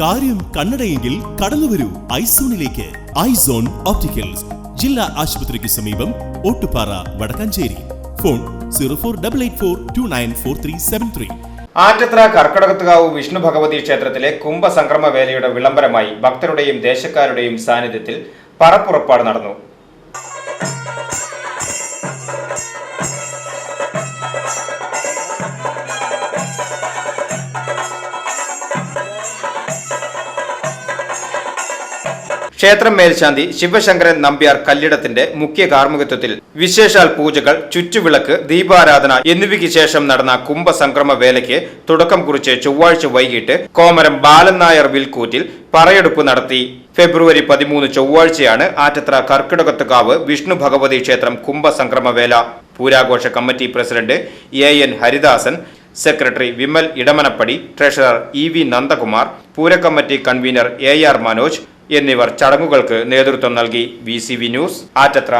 കാര്യം കണ്ണടയെങ്കിൽ കടന്നുവരൂ ഐസോണിലേക്ക്. Eyes on opticals. ജില്ലാ ആശുപത്രിക്ക് സമീപം Ottupara Vadakkanchery. Phone zero four double eight four two nine four three seven three. Attathra Karkkadakathukavu Vishnu Bhagavathi ക്ഷേത്രത്തിലെ കുംഭസംക്രമ വേലയുടെ വിളംബരമായി ഭക്തരുടെയും ദേശക്കാരുടെയും സാന്നിധ്യത്തിൽ പറപ്പുറപ്പാട് നടന്നു. ക്ഷേത്രം മേൽശാന്തി ശിവശങ്കരൻ നമ്പ്യാർ കല്ലിടത്തിന്റെ മുഖ്യ കാർമ്മികത്വത്തിൽ വിശേഷാൽ പൂജകൾ ചുറ്റുവിളക്ക് ദീപാരാധന എന്നിവയ്ക്ക് ശേഷം നടന്ന കുംഭസംക്രമ വേലയ്ക്ക് തുടക്കം കുറിച്ച് ചൊവ്വാഴ്ച വൈകിട്ട് കോമരം ബാലൻ നായർ വിൽക്കൂറ്റിൽ പറയെടുപ്പ് നടത്തി. ഫെബ്രുവരി പതിമൂന്ന് ചൊവ്വാഴ്ചയാണ് ആറ്റത്ര കർക്കിടകത്തുകാവ് വിഷ്ണു ഭഗവതി ക്ഷേത്രം കുംഭസംക്രമ വേല. പൂരാഘോഷ committee president A N Haridasan secretary Vimal Edamanappadi treasurer E V Nandakumar പൂരക്കമ്മിറ്റി convener A R Manoj എന്നിവർ ചടങ്ങുകൾക്ക് നേതൃത്വം നൽകി. V C V news Attathra.